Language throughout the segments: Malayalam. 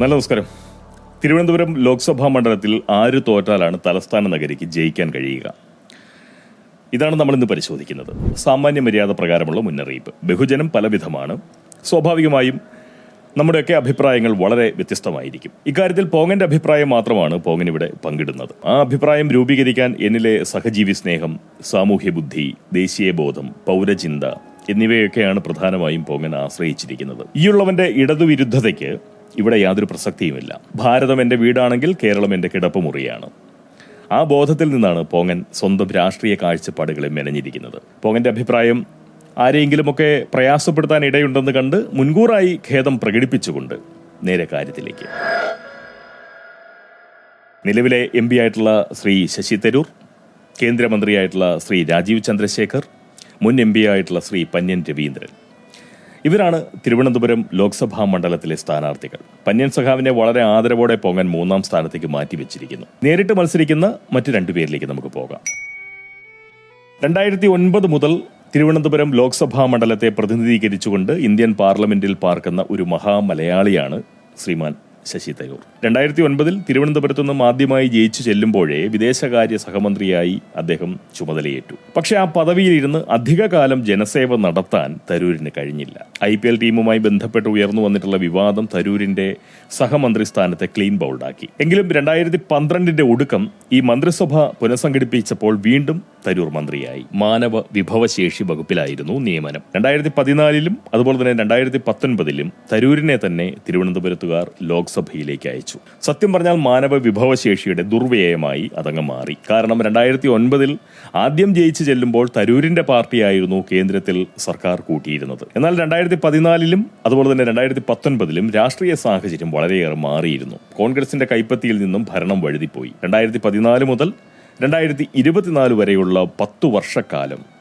നല്ല നമസ്കാരം. തിരുവനന്തപുരം ലോക്സഭാ മണ്ഡലത്തിൽ ആര് തോറ്റാലാണ് തലസ്ഥാന നഗരിക്ക് ജയിക്കാൻ കഴിയുക? ഇതാണ് നമ്മൾ ഇന്ന് പരിശോധിക്കുന്നത്. സാമാന്യ മര്യാദ പ്രകാരമുള്ള മുന്നറിയിപ്പ്. ബഹുജനം പലവിധമാണ്. സ്വാഭാവികമായും നമ്മുടെയൊക്കെ അഭിപ്രായങ്ങൾ വളരെ വ്യത്യസ്തമായിരിക്കും. ഇക്കാര്യത്തിൽ പോങ്ങന്റെ അഭിപ്രായം മാത്രമാണ് പോങ്ങൻ ഇവിടെ പങ്കിടുന്നത്. ആ അഭിപ്രായം രൂപീകരിക്കാൻ എന്നിലെ സഹജീവി സ്നേഹം സാമൂഹ്യ ബുദ്ധി ദേശീയ ബോധം പൗരചിന്ത എന്നിവയൊക്കെയാണ് പ്രധാനമായും പോങ്ങൻ ആശ്രയിച്ചിരിക്കുന്നത്. ഈയുള്ളവന്റെ ഇടതുവിരുദ്ധതയ്ക്ക് ഇവിടെ യാതൊരു പ്രസക്തിയുമില്ല. ഭാരതം എന്റെ വീടാണെങ്കിൽ കേരളം എന്റെ കിടപ്പുമുറിയാണ്. ആ ബോധത്തിൽ നിന്നാണ് പോങ്ങൻ സ്വന്തം രാഷ്ട്രീയ കാഴ്ചപ്പാടുകളെ മെനഞ്ഞിരിക്കുന്നത്. പോങ്ങന്റെ അഭിപ്രായം ആരെയെങ്കിലുമൊക്കെ പ്രയാസപ്പെടുത്താൻ ഇടയുണ്ടെന്ന് കണ്ട് മുൻകൂറായി ഖേദം പ്രകടിപ്പിച്ചുകൊണ്ട് നേരെ കാര്യത്തിലേക്ക്. നിലവിലെ എം പി ആയിട്ടുള്ള ശ്രീ ശശി തരൂർ കേന്ദ്രമന്ത്രിയായിട്ടുള്ള ശ്രീ രാജീവ് ചന്ദ്രശേഖർ മുൻ എം പി ആയിട്ടുള്ള ശ്രീ പന്യൻ രവീന്ദ്രൻ. ഇവരാണ് തിരുവനന്തപുരം ലോക്സഭാ മണ്ഡലത്തിലെ സ്ഥാനാർത്ഥികൾ. പന്യൻ സഖാവിനെ വളരെ ആദരവോടെ പോകാൻ മൂന്നാം സ്ഥാനത്തേക്ക് മാറ്റിവെച്ചിരിക്കുന്നു. നേരിട്ട് മത്സരിക്കുന്ന മറ്റു രണ്ടുപേരിലേക്ക് നമുക്ക് പോകാം. രണ്ടായിരത്തി ഒൻപത് മുതൽ തിരുവനന്തപുരം ലോക്സഭാ മണ്ഡലത്തെ പ്രതിനിധീകരിച്ചുകൊണ്ട് ഇന്ത്യൻ പാർലമെന്റിൽ പാർക്കുന്ന ഒരു മഹാമലയാളിയാണ് ശ്രീമാൻ ശശി തരൂർ രണ്ടായിരത്തി ഒൻപതിൽ തിരുവനന്തപുരത്തു നിന്നും ആദ്യമായി ജയിച്ചു ചെല്ലുമ്പോഴേ വിദേശകാര്യ സഹമന്ത്രിയായി അദ്ദേഹം ചുമതലയേറ്റു. പക്ഷേ ആ പദവിയിലിരുന്ന് അധികകാലം ജനസേവ നടത്താൻ തരൂരിന് കഴിഞ്ഞില്ല. ഐ പി എൽ ടീമുമായി ബന്ധപ്പെട്ട് ഉയർന്നു വന്നിട്ടുള്ള വിവാദം തരൂരിന്റെ സഹമന്ത്രി സ്ഥാനത്തെ ക്ലീൻ ബൗൾഡാക്കി. എങ്കിലും രണ്ടായിരത്തി പന്ത്രണ്ടിന്റെ ഒടുക്കം ഈ മന്ത്രിസഭ പുനഃസംഘടിപ്പിച്ചപ്പോൾ വീണ്ടും തരൂർ മന്ത്രിയായി. മാനവ വിഭവശേഷി വകുപ്പിലായിരുന്നു നിയമനം. രണ്ടായിരത്തി പതിനാലിലും അതുപോലെ തന്നെ രണ്ടായിരത്തി പത്തൊൻപതിലും തരൂരിനെ തന്നെ തിരുവനന്തപുരത്തുകാർ ലോക്സഭയിലേക്ക് അയച്ചു. സത്യം പറഞ്ഞാൽ മാനവ വിഭവശേഷിയുടെ ദുർവ്യയമായി അതങ്ങ് മാറി. കാരണം രണ്ടായിരത്തി ഒൻപതിൽ ആദ്യം ജയിച്ചു ചെല്ലുമ്പോൾ തരൂരിന്റെ പാർട്ടിയായിരുന്നു കേന്ദ്രത്തിൽ സർക്കാർ കൂട്ടിയിരുന്നത്. എന്നാൽ രണ്ടായിരത്തി പതിനാലിലും അതുപോലെ തന്നെ രണ്ടായിരത്തി പത്തൊൻപതിലും രാഷ്ട്രീയ സാഹചര്യം വളരെയേറെ മാറിയിരുന്നു. കോൺഗ്രസിന്റെ കൈപ്പത്തിയിൽ നിന്നും ഭരണം വഴുതിപ്പോയി. രണ്ടായിരത്തി പതിനാല് മുതൽ രണ്ടായിരത്തി ഇരുപത്തിനാല് വരെയുള്ള പത്തു വർഷക്കാലം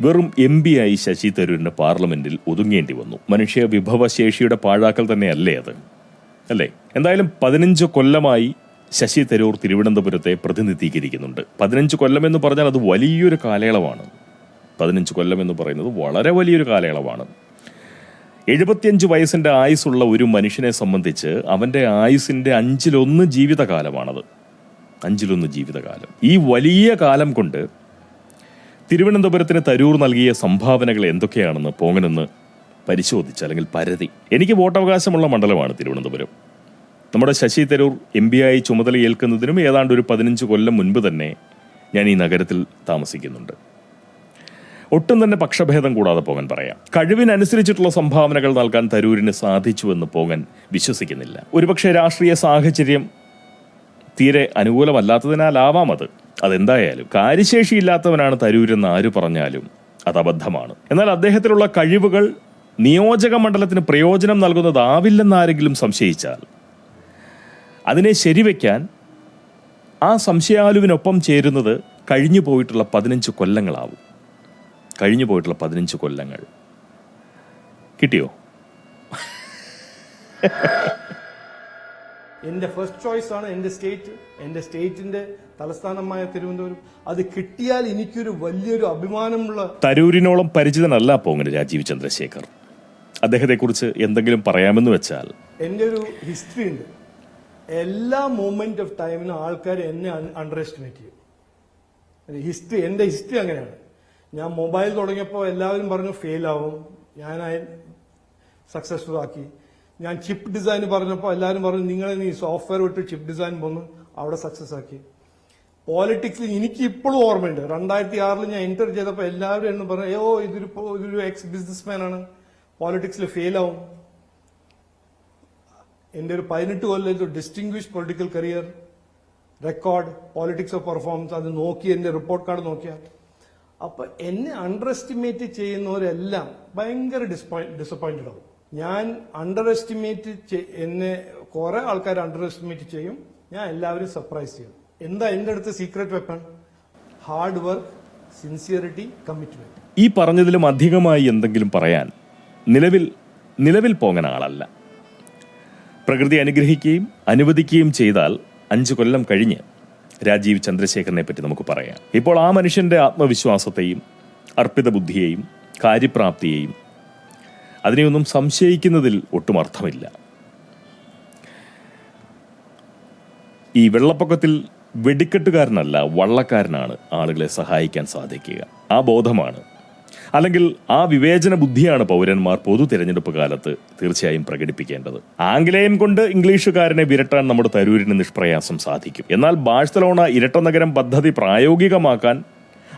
വെറും എം പി ആയി ശശി തരൂരിന് പാർലമെന്റിൽ ഒതുങ്ങേണ്ടി വന്നു. മനുഷ്യ വിഭവശേഷിയുടെ പാഴാക്കൽ തന്നെയല്ലേ അത്? അല്ലേ? എന്തായാലും പതിനഞ്ച് കൊല്ലമായി ശശി തരൂർ തിരുവനന്തപുരത്തെ പ്രതിനിധീകരിക്കുന്നുണ്ട്. പതിനഞ്ച് കൊല്ലം എന്ന് പറഞ്ഞാൽ അത് വലിയൊരു കാലയളവാണ്. പതിനഞ്ച് കൊല്ലം എന്ന് പറയുന്നത് വളരെ വലിയൊരു കാലയളവാണ്. എഴുപത്തിയഞ്ച് വയസ്സിന്റെ ആയുസ്സുള്ള ഒരു മനുഷ്യനെ സംബന്ധിച്ച് അവന്റെ ആയുസ്സിന്റെ അഞ്ചിലൊന്ന് ജീവിതകാലമാണത്. അഞ്ചിലൊന്ന് ജീവിതകാലം. ഈ വലിയ കാലം കൊണ്ട് തിരുവനന്തപുരത്തിന് തരൂർ നൽകിയ സംഭാവനകൾ എന്തൊക്കെയാണെന്ന് പോങ്ങനെന്ന് പരിശോധിച്ച് അല്ലെങ്കിൽ പരതി എനിക്ക് വോട്ടവകാശമുള്ള മണ്ഡലമാണ് തിരുവനന്തപുരം. നമ്മുടെ ശശി തരൂർ എം പി ആയി ചുമതല ഏൽക്കുന്നതിനും ഏതാണ്ട് ഒരു പതിനഞ്ച് കൊല്ലം മുൻപ് തന്നെ ഞാൻ ഈ നഗരത്തിൽ താമസിക്കുന്നുണ്ട്. ഒട്ടും തന്നെ പക്ഷഭേദം കൂടാതെ പോകാൻ പറയാം. കഴിവിനനുസരിച്ചിട്ടുള്ള സംഭാവനകൾ നൽകാൻ തരൂരിന് സാധിച്ചുവെന്ന് പോകാൻ വിശ്വസിക്കുന്നില്ല. ഒരുപക്ഷെ രാഷ്ട്രീയ സാഹചര്യം തീരെ അനുകൂലമല്ലാത്തതിനാലാവാം അത്. അതെന്തായാലും കാര്യശേഷിയില്ലാത്തവനാണ് തരൂരെന്ന് ആര് പറഞ്ഞാലും അത് അബദ്ധമാണ്. എന്നാൽ അദ്ദേഹത്തിലുള്ള കഴിവുകൾ നിയോജക മണ്ഡലത്തിന് പ്രയോജനം നൽകുന്നതാവില്ലെന്നാരെങ്കിലും സംശയിച്ചാൽ അതിനെ ശരിവെക്കാൻ ആ സംശയാലുവിനൊപ്പം ചേരുന്നത് കഴിഞ്ഞു പോയിട്ടുള്ള പതിനഞ്ച് കൊല്ലങ്ങളാവും. കഴിഞ്ഞു പോയിട്ടുള്ള പതിനഞ്ച് കൊല്ലങ്ങൾ. കിട്ടിയോ? എന്റെ ഫസ്റ്റ് ചോയ്സ് ആണ് എന്റെ സ്റ്റേറ്റ് എന്റെ സ്റ്റേറ്റിന്റെ തലസ്ഥാനമായ തിരുവനന്തപുരം. അത് കിട്ടിയാൽ എനിക്കൊരു വലിയൊരു അഭിമാനമുള്ള തരൂരിനോളം പരിചിതനല്ല പോങ്ങനെ രാജീവ് ചന്ദ്രശേഖർ. അദ്ദേഹത്തെക്കുറിച്ച് എന്തെങ്കിലും പറയാമെന്ന് വെച്ചാൽ? എന്റെ ഒരു ഹിസ്റ്ററി ഉണ്ട്. എല്ലാ മൂമെന്റ് ഓഫ് ടൈമിലും ആൾക്കാർ എന്നെ അണ്ടർ എസ്റ്റിമേറ്റ് ചെയ്യും. ഹിസ്റ്ററി എന്റെ ഹിസ്റ്ററി അങ്ങനെയാണ്. ഞാൻ മൊബൈൽ തുടങ്ങിയപ്പോൾ എല്ലാവരും പറഞ്ഞു ഫെയിൽ ആവും. ഞാൻ സക്സസ്ഫുൾ ആക്കി. ഞാൻ ചിപ്പ് ഡിസൈൻ പറഞ്ഞപ്പോൾ എല്ലാവരും പറഞ്ഞു നിങ്ങൾ ഈ സോഫ്റ്റ്വെയർ വിട്ട് ചിപ്പ് ഡിസൈൻ പോന്ന് അവിടെ സക്സസ് ആക്കി. പോളിറ്റിക്സിൽ എനിക്ക് ഇപ്പോഴും ഓർമ്മയുണ്ട്. രണ്ടായിരത്തി ആറിൽ ഞാൻ എന്റർ ചെയ്തപ്പോൾ എല്ലാവരും എന്ന് പറഞ്ഞു അയ്യോ ഇതൊരു ഇതൊരു എക്സ് ബിസിനസ്മാൻ ആണ്. പോളിറ്റിക്സിൽ ഫെയിൽ ആവും. എന്റെ ഒരു പതിനെട്ട് കൊല്ലത്തെ distinguish political career record politics of performance അത് നോക്കി എന്റെ റിപ്പോർട്ട് കാർഡ് നോക്കിയാൽ. അപ്പൊ എന്നെ അണ്ടർ എസ്റ്റിമേറ്റ് ചെയ്യുന്നവരെല്ലാം ഭയങ്കര ഡിസപ്പോയിന്റഡ് ആവും. ഞാൻ അണ്ടർ എസ്റ്റിമേറ്റ് എന്നെ കുറെ ആൾക്കാർ അണ്ടർ എസ്റ്റിമേറ്റ് ചെയ്യും. ഞാൻ എല്ലാവരും സർപ്രൈസ് ചെയ്യും. എന്താ എന്റെ അടുത്ത് secret weapon hard work sincerity commitment ഈ പറഞ്ഞതിലും അധികമായി എന്തെങ്കിലും പറയാൻ നിലവിൽ നിലവിൽ പോങ്ങന ആളല്ല. പ്രകൃതി അനുഗ്രഹിക്കുകയും അനുവദിക്കുകയും ചെയ്താൽ അഞ്ച് കൊല്ലം കഴിഞ്ഞ് രാജീവ് ചന്ദ്രശേഖരനെ പറ്റി നമുക്ക് പറയാം. ഇപ്പോൾ ആ മനുഷ്യന്റെ ആത്മവിശ്വാസത്തെയും അർപ്പിത ബുദ്ധിയെയും കാര്യപ്രാപ്തിയെയും അതിനെയൊന്നും സംശയിക്കുന്നതിൽ ഒട്ടും അർത്ഥമില്ല. ഈ വെള്ളപ്പൊക്കത്തിൽ വെടിക്കെട്ടുകാരനല്ല വള്ളക്കാരനാണ് ആളുകളെ സഹായിക്കാൻ സാധിക്കുക. ആ ബോധമാണ് അല്ലെങ്കിൽ ആ വിവേചന ബുദ്ധിയാണ് പൗരന്മാർ പൊതു തിരഞ്ഞെടുപ്പ് കാലത്ത് തീർച്ചയായും പ്രകടിപ്പിക്കേണ്ടത്. ആംഗ്ലേയം കൊണ്ട് ഇംഗ്ലീഷുകാരനെ വിരട്ടാൻ നമ്മുടെ തരൂരിന് നിഷ്പ്രയാസം സാധിക്കും. എന്നാൽ ബാഴ്സലോണ ഇരട്ട നഗരം പദ്ധതി പ്രായോഗികമാക്കാൻ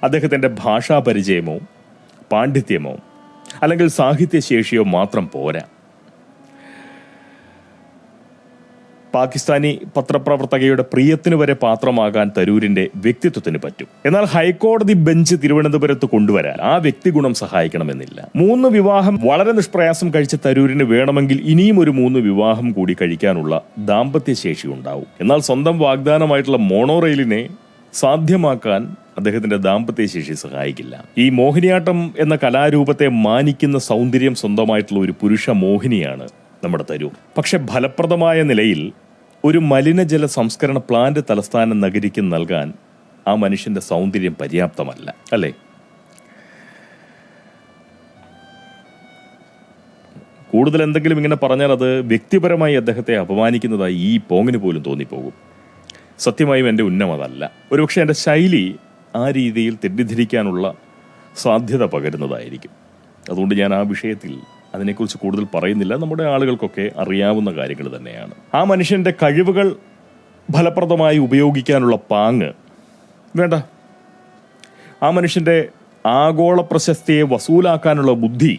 അദ്ദേഹത്തിന്റെ ഭാഷാപരിചയമോ പാണ്ഡിത്യമോ അല്ലെങ്കിൽ സാഹിത്യശേഷിയോ മാത്രം പോരാ. പാകിസ്ഥാനി പത്രപ്രവർത്തകയുടെ പ്രിയത്തിന് വരെ പാത്രമാകാൻ തരൂരിന്റെ വ്യക്തിത്വത്തിന് പറ്റും. എന്നാൽ ഹൈക്കോടതി ബെഞ്ച് തിരുവനന്തപുരത്ത് കൊണ്ടുവരാൻ ആ വ്യക്തിഗുണം സഹായിക്കണമെന്നില്ല. മൂന്ന് വിവാഹം വളരെ നിഷ്പ്രയാസം കഴിച്ച തരൂരിന് വേണമെങ്കിൽ ഇനിയും ഒരു മൂന്ന് വിവാഹം കൂടി കഴിക്കാനുള്ള ദാമ്പത്യ ശേഷി ഉണ്ടാവും. എന്നാൽ സ്വന്തം വാഗ്ദാനമായിട്ടുള്ള മോണോ റെയിലിനെ സാധ്യമാക്കാൻ അദ്ദേഹത്തിന്റെ ദാമ്പത്യ ശേഷി സഹായിക്കില്ല. ഈ മോഹിനിയാട്ടം എന്ന കലാരൂപത്തെ മാനിക്കുന്ന സൗന്ദര്യം സ്വന്തമായിട്ടുള്ള ഒരു പുരുഷ മോഹിനിയാണ് നമ്മുടെ തരൂർ. പക്ഷെ ഫലപ്രദമായ നിലയിൽ ഒരു മലിനജല സംസ്കരണ പ്ലാന്റ് തലസ്ഥാന നഗരിക്ക് നൽകാൻ ആ മനുഷ്യന്റെ സൗന്ദര്യം പര്യാപ്തമല്ല അല്ലേ? കൂടുതൽ എന്തെങ്കിലും ഇങ്ങനെ പറഞ്ഞാൽ അത് വ്യക്തിപരമായി അദ്ദേഹത്തെ അപമാനിക്കുന്നതായി ഈ പോങ്ങിന് പോലും തോന്നിപ്പോകും. സത്യമായും എന്റെ ഉന്നം അതല്ല. ഒരുപക്ഷെ എന്റെ ശൈലി ആ രീതിയിൽ തെറ്റിദ്ധരിക്കാനുള്ള സാധ്യത പകരുന്നതായിരിക്കും. അതുകൊണ്ട് ഞാൻ ആ വിഷയത്തിൽ അതിനെക്കുറിച്ച് കൂടുതൽ പറയുന്നില്ല. നമ്മുടെ ആളുകൾക്കൊക്കെ അറിയാവുന്ന കാര്യങ്ങൾ തന്നെയാണ്. ആ മനുഷ്യന്റെ കഴിവുകൾ ഫലപ്രദമായി ഉപയോഗിക്കാനുള്ള പാങ്ങ് വേണ്ട. ആ മനുഷ്യന്റെ ആഗോള പ്രശസ്തിയെ വസൂലാക്കാനുള്ള ബുദ്ധി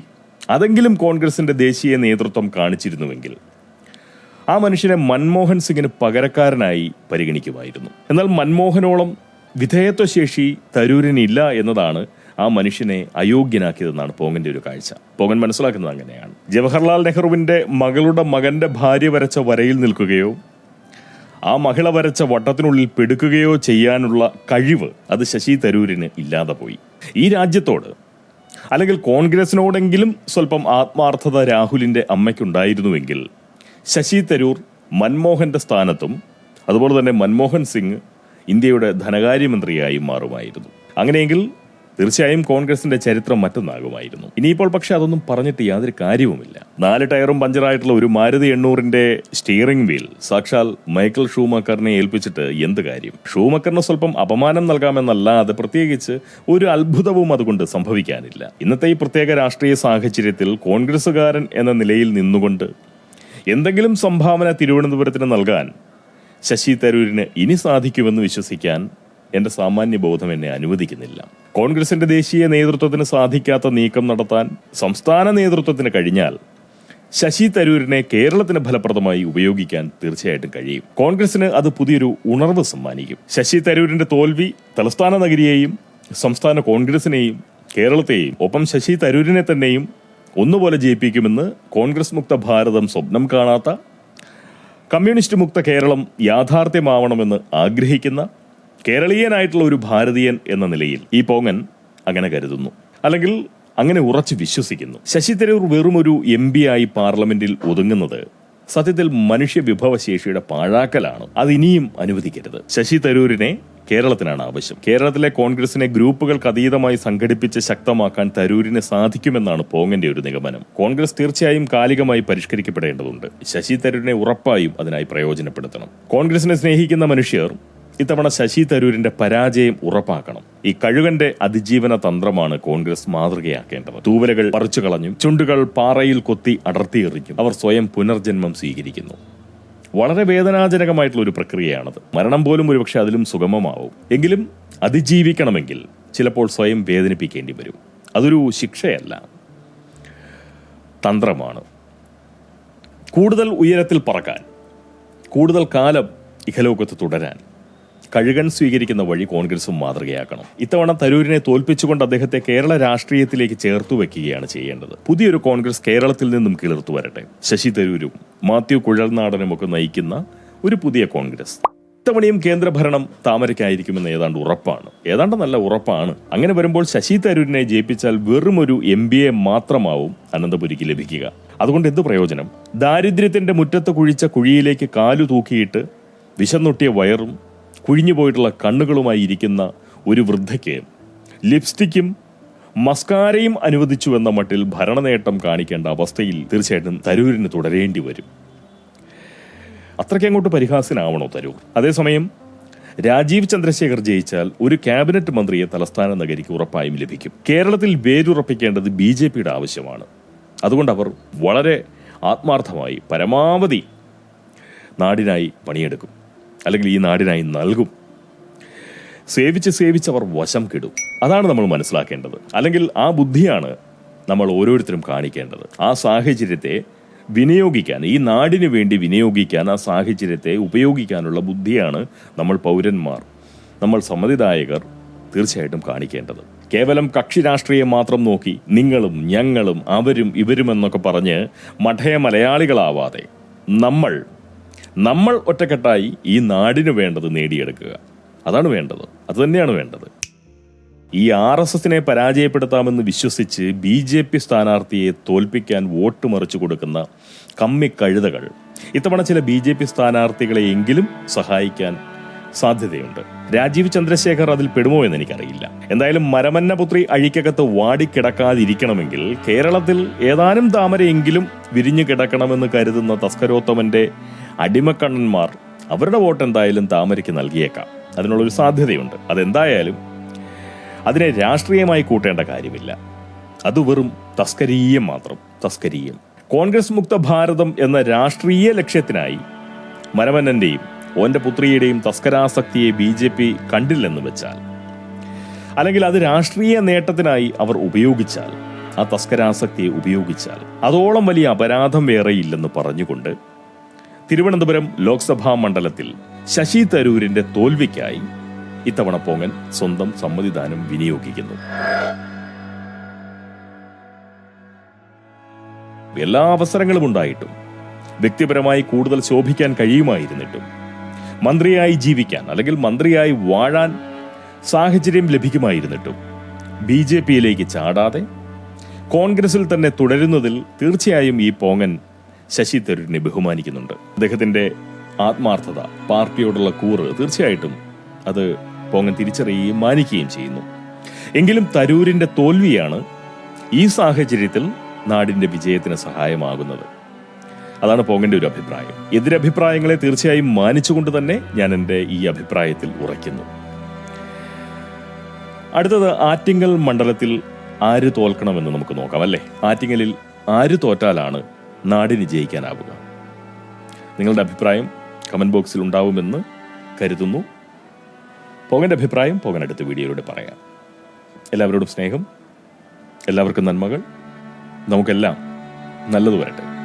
അതെങ്കിലും കോൺഗ്രസിന്റെ ദേശീയ നേതൃത്വം കാണിച്ചിരുന്നുവെങ്കിൽ ആ മനുഷ്യനെ മൻമോഹൻ സിംഗിന് പകരക്കാരനായി പരിഗണിക്കുമായിരുന്നു. എന്നാൽ മൻമോഹനോളം വിധേയത്വശേഷി തരൂരിനില്ല എന്നതാണ് ആ മനുഷ്യനെ അയോഗ്യനാക്കിയതെന്നാണ് പോങ്ങന്റെ ഒരു കാഴ്ച. പോങ്ങൻ മനസ്സിലാക്കുന്നത് അങ്ങനെയാണ്. ജവഹർലാൽ നെഹ്റുവിന്റെ മകളുടെ മകന്റെ ഭാര്യ വരച്ച വരയിൽ നിൽക്കുകയോ ആ മഹിള വരച്ച വട്ടത്തിനുള്ളിൽ പെടുക്കുകയോ ചെയ്യാനുള്ള കഴിവ് അത് ശശി തരൂരിന് ഇല്ലാതെ പോയി. ഈ രാജ്യത്തോട് അല്ലെങ്കിൽ കോൺഗ്രസിനോടെങ്കിലും സ്വല്പം ആത്മാർത്ഥത രാഹുലിന്റെ അമ്മയ്ക്കുണ്ടായിരുന്നുവെങ്കിൽ ശശി തരൂർ മൻമോഹന്റെ സ്ഥാനത്തും അതുപോലെ തന്നെ മൻമോഹൻ സിംഗ് ഇന്ത്യയുടെ ധനകാര്യമന്ത്രിയായും മാറുമായിരുന്നു. അങ്ങനെയെങ്കിൽ തീർച്ചയായും കോൺഗ്രസിന്റെ ചരിത്രം മറ്റൊന്നാകുമായിരുന്നു. ഇനിയിപ്പോൾ പക്ഷെ അതൊന്നും പറഞ്ഞിട്ട് യാതൊരു കാര്യവുമില്ല. നാല് ടയറും പഞ്ചറായിട്ടുള്ള ഒരു മാരുതി എണ്ണൂറിന്റെ സ്റ്റിയറിംഗ് വീൽ സാക്ഷാൽ മൈക്കിൾ ഷൂമക്കറിനെ ഏൽപ്പിച്ചിട്ട് എന്ത് കാര്യം? ഷൂമക്കറിന് സ്വല്പം അപമാനം നൽകാമെന്നല്ലാതെ പ്രത്യേകിച്ച് ഒരു അത്ഭുതവും അതുകൊണ്ട് സംഭവിക്കാനില്ല. ഇന്നത്തെ ഈ പ്രത്യേക രാഷ്ട്രീയ സാഹചര്യത്തിൽ കോൺഗ്രസുകാരൻ എന്ന നിലയിൽ നിന്നുകൊണ്ട് എന്തെങ്കിലും സംഭാവന തിരുവനന്തപുരത്തിന് നൽകാൻ ശശി തരൂരിന് ഇനി സാധിക്കുമെന്ന് വിശ്വസിക്കാൻ എന്റെ സാമാന്യ ബോധം എന്നെ അനുവദിക്കുന്നില്ല. കോൺഗ്രസിന്റെ ദേശീയ നേതൃത്വത്തിന് സാധിക്കാത്ത നീക്കം നടത്താൻ സംസ്ഥാന നേതൃത്വത്തിന് കഴിഞ്ഞാൽ ശശി തരൂരിനെ കേരളത്തിന് ഫലപ്രദമായി ഉപയോഗിക്കാൻ തീർച്ചയായിട്ടും കഴിയും. കോൺഗ്രസിന് അത് പുതിയൊരു ഉണർവ് സമ്മാനിക്കും. ശശി തരൂരിന്റെ തോൽവി തലസ്ഥാന നഗരിയെയും സംസ്ഥാന കോൺഗ്രസിനെയും കേരളത്തെയും ഒപ്പം ശശി തരൂരിനെ തന്നെയും ഒന്നുപോലെ ജയിപ്പിക്കുമെന്ന് കോൺഗ്രസ് മുക്ത ഭാരതം സ്വപ്നം കാണാത്ത കമ്മ്യൂണിസ്റ്റ് മുക്ത കേരളം യാഥാർത്ഥ്യമാവണമെന്ന് ആഗ്രഹിക്കുന്ന കേരളീയനായിട്ടുള്ള ഒരു ഭാരതീയൻ എന്ന നിലയിൽ ഈ പോങ്ങൻ അങ്ങനെ കരുതുന്നു. അല്ലെങ്കിൽ അങ്ങനെ ഉറച്ചു വിശ്വസിക്കുന്നു. ശശി തരൂർ വെറും ഒരു എം പി ആയി പാർലമെന്റിൽ ഒതുങ്ങുന്നത് സത്യത്തിൽ മനുഷ്യ വിഭവശേഷിയുടെ പാഴാക്കലാണ്. അത് ഇനിയും അനുവദിക്കരുത്. ശശി തരൂരിനെ കേരളത്തിനാണ് ആവശ്യം. കേരളത്തിലെ കോൺഗ്രസിനെ ഗ്രൂപ്പുകൾക്ക് അതീതമായി സംഘടിപ്പിച്ച് ശക്തമാക്കാൻ തരൂരിന് സാധിക്കുമെന്നാണ് പോങ്ങന്റെ ഒരു നിഗമനം. കോൺഗ്രസ് തീർച്ചയായും കാലികമായി പരിഷ്കരിക്കപ്പെടേണ്ടതുണ്ട്. ശശി തരൂരിനെ ഉറപ്പായും അതിനായി പ്രയോജനപ്പെടുത്തണം. കോൺഗ്രസിനെ സ്നേഹിക്കുന്ന മനുഷ്യർ ഇത്തവണ ശശി തരൂരിന്റെ പരാജയം ഉറപ്പാക്കണം. ഈ കഴുകന്റെ അതിജീവന തന്ത്രമാണ് കോൺഗ്രസ് മാതൃകയാക്കേണ്ടത്. തൂവലകൾ പറിച്ചു കളഞ്ഞും ചുണ്ടുകൾ പാറയിൽ കൊത്തി അടർത്തിയെറിഞ്ഞു അവർ സ്വയം പുനർജന്മം സ്വീകരിക്കുന്നു. വളരെ വേദനാജനകമായിട്ടുള്ള ഒരു പ്രക്രിയയാണത്. മരണം പോലും ഒരുപക്ഷെ അതിലും സുഗമമാവും. എങ്കിലും അതിജീവിക്കണമെങ്കിൽ ചിലപ്പോൾ സ്വയം വേദനിപ്പിക്കേണ്ടി വരും. അതൊരു ശിക്ഷയല്ല. തന്ത്രമാണ്. കൂടുതൽ ഉയരത്തിൽ പറക്കാൻ കൂടുതൽ കാലം ഇഹലോകത്ത് തുടരാൻ കഴുകൻ സ്വീകരിക്കുന്ന വഴി കോൺഗ്രസും മാതൃകയാക്കണം. ഇത്തവണ തരൂരിനെ തോൽപ്പിച്ചുകൊണ്ട് അദ്ദേഹത്തെ കേരള രാഷ്ട്രീയത്തിലേക്ക് ചേർത്തു വെക്കുകയാണ് ചെയ്യേണ്ടത്. പുതിയൊരു കോൺഗ്രസ് കേരളത്തിൽ നിന്നും കിളിർത്തു വരട്ടെ. ശശി തരൂരും മാത്യു കുഴൽനാടനും ഒക്കെ നയിക്കുന്ന ഒരു പുതിയ കോൺഗ്രസ്. ഇത്തവണയും കേന്ദ്രഭരണം താമരയ്ക്കായിരിക്കുമെന്ന് ഏതാണ്ട് ഉറപ്പാണ്. ഏതാണ്ട് നല്ല ഉറപ്പാണ്. അങ്ങനെ വരുമ്പോൾ ശശി തരൂരിനെ ജയിപ്പിച്ചാൽ വെറും ഒരു എം ബി എ മാത്രമാവും അനന്തപുരിക്ക് ലഭിക്കുക. അതുകൊണ്ട് എന്ത് പ്രയോജനം? ദാരിദ്ര്യത്തിന്റെ മുറ്റത്ത് കുഴിച്ച കുഴിയിലേക്ക് കാലു തൂക്കിയിട്ട് വിശന്നൊട്ടിയ വയറും കുഴിഞ്ഞു പോയിട്ടുള്ള കണ്ണുകളുമായി ഇരിക്കുന്ന ഒരു വൃദ്ധയ്ക്ക് ലിപ്സ്റ്റിക്കും മസ്കാരയും അനുവദിച്ചു എന്ന മട്ടിൽ ഭരണനേട്ടം കാണിക്കേണ്ട അവസ്ഥയിൽ തീർച്ചയായിട്ടും തരൂരിന് തുടരേണ്ടി വരും. അത്രയ്ക്ക് അങ്ങോട്ട് പരിഹാസ്യനാവണോ തരൂർ? അതേസമയം രാജീവ് ചന്ദ്രശേഖർ ജയിച്ചാൽ ഒരു ക്യാബിനറ്റ് മന്ത്രിയെ തലസ്ഥാന നഗരിക്ക് ഉറപ്പായും ലഭിക്കും. കേരളത്തിൽ വേരുറപ്പിക്കേണ്ടത് ബി ജെ പിയുടെ ആവശ്യമാണ്. അതുകൊണ്ട് അവർ വളരെ ആത്മാർത്ഥമായി പരമാവധി നാടിനായി പണിയെടുക്കും. അല്ലെങ്കിൽ ഈ നാടിനായി നൽകും. സേവിച്ച് സേവിച്ച് അവർ വശം കിടും. അതാണ് നമ്മൾ മനസ്സിലാക്കേണ്ടത്. അല്ലെങ്കിൽ ആ ബുദ്ധിയാണ് നമ്മൾ ഓരോരുത്തരും കാണിക്കേണ്ടത്. ആ സാഹചര്യത്തെ വിനിയോഗിക്കാൻ ഈ നാടിന് വേണ്ടി വിനിയോഗിക്കാൻ ആ സാഹചര്യത്തെ ഉപയോഗിക്കാനുള്ള ബുദ്ധിയാണ് നമ്മൾ പൗരന്മാർ. നമ്മൾ സമ്മതിദായകർ തീർച്ചയായിട്ടും കാണിക്കേണ്ടത്. കേവലം കക്ഷി രാഷ്ട്രീയം മാത്രം നോക്കി നിങ്ങളും ഞങ്ങളും അവരും ഇവരും എന്നൊക്കെ പറഞ്ഞ് മഠയ മലയാളികളാവാതെ നമ്മൾ നമ്മൾ ഒറ്റക്കെട്ടായി ഈ നാടിന് വേണ്ടത് നേടിയെടുക്കുക. അതാണ് വേണ്ടത്. അത് തന്നെയാണ് വേണ്ടത്. ഈ ആർ എസ് എസിനെ പരാജയപ്പെടുത്താമെന്ന് വിശ്വസിച്ച് ബി ജെ പി സ്ഥാനാർത്ഥിയെ തോൽപ്പിക്കാൻ വോട്ട് മറിച്ചു കൊടുക്കുന്ന കമ്മി കഴുതകൾ. ഇത്തവണ ചില ബി ജെ പി സ്ഥാനാർത്ഥികളെയെങ്കിലും സഹായിക്കാൻ സാധ്യതയുണ്ട്. രാജീവ് ചന്ദ്രശേഖർ അതിൽ പെടുമോ എന്ന് എനിക്കറിയില്ല. എന്തായാലും മരമന്നപുത്രി അഴിക്കകത്ത് വാടിക്കിടക്കാതിരിക്കണമെങ്കിൽ കേരളത്തിൽ ഏതാനും താമരയെങ്കിലും വിരിഞ്ഞു കിടക്കണമെന്ന് കരുതുന്ന തസ്കരോത്തമന്റെ അടിമക്കണ്ണന്മാർ അവരുടെ വോട്ട് എന്തായാലും താമരയ്ക്ക് നൽകിയേക്കാം. അതിനുള്ളൊരു സാധ്യതയുണ്ട്. അതെന്തായാലും അതിനെ രാഷ്ട്രീയമായി കൂട്ടേണ്ട കാര്യമില്ല. അത് വെറും തസ്കരീയം മാത്രം തസ്കരീയം. കോൺഗ്രസ് മുക്ത ഭാരതം എന്ന രാഷ്ട്രീയ ലക്ഷ്യത്തിനായി മരമന്നന്റെയും ഓന്റെ പുത്രിയുടെയും തസ്കരാസക്തിയെ ബി ജെ പി കണ്ടില്ലെന്ന് വെച്ചാൽ അല്ലെങ്കിൽ അത് രാഷ്ട്രീയ നേട്ടത്തിനായി അവർ ഉപയോഗിച്ചാൽ ആ തസ്കരാസക്തിയെ ഉപയോഗിച്ചാൽ അതോളം വലിയ അപരാധം വേറെയില്ലെന്ന് പറഞ്ഞുകൊണ്ട് തിരുവനന്തപുരം ലോക്സഭാ മണ്ഡലത്തിൽ ശശി തരൂരിന്റെ തോൽവിക്കായി ഇത്തവണ പോങ്ങൻ സ്വന്തം സമ്മതിദാനം വിനിയോഗിക്കുന്നു. എല്ലാ അവസരങ്ങളും ഉണ്ടായിട്ടും വ്യക്തിപരമായി കൂടുതൽ ശോഭിക്കാൻ കഴിയുമായിരുന്നിട്ടും മന്ത്രിയായി ജീവിക്കാൻ അല്ലെങ്കിൽ മന്ത്രിയായി വാഴാൻ സാഹചര്യം ലഭിക്കുമായിരുന്നിട്ടും ബി ജെ പിയിലേക്ക് ചാടാതെ കോൺഗ്രസിൽ തന്നെ തുടരുന്നതിൽ തീർച്ചയായും ഈ പോങ്ങൻ ശശി തരൂരിനെ ബഹുമാനിക്കുന്നുണ്ട്. അദ്ദേഹത്തിന്റെ ആത്മാർത്ഥത പാർട്ടിയോടുള്ള കൂറ് തീർച്ചയായിട്ടും അത് പോങ്ങൻ തിരിച്ചറിയുകയും മാനിക്കുകയും ചെയ്യുന്നു. എങ്കിലും തരൂരിന്റെ തോൽവിയാണ് ഈ സാഹചര്യത്തിൽ നാടിന്റെ വിജയത്തിന് സഹായമാകുന്നത്. അതാണ് പോങ്ങന്റെ ഒരു അഭിപ്രായം. എതിരഭിപ്രായങ്ങളെ തീർച്ചയായും മാനിച്ചുകൊണ്ട് തന്നെ ഞാൻ എന്റെ ഈ അഭിപ്രായത്തിൽ ഉറയ്ക്കുന്നു. അടുത്തത് ആറ്റിങ്ങൽ മണ്ഡലത്തിൽ ആര് തോൽക്കണമെന്ന് നമുക്ക് നോക്കാം അല്ലേ? ആറ്റിങ്ങലിൽ ആര് തോറ്റാലാണ് നാടിന് ജയിക്കാനാവുക. നിങ്ങളുടെ അഭിപ്രായം കമന്റ് ബോക്സിൽ ഉണ്ടാവുമെന്ന് കരുതുന്നു. പോകന്റെ അഭിപ്രായം പോകൻ അടുത്ത വീഡിയോയിലൂടെ പറയാം. എല്ലാവരോടും സ്നേഹം എല്ലാവർക്കും നന്മകൾ. നമുക്കെല്ലാം നല്ലത് വരട്ടെ.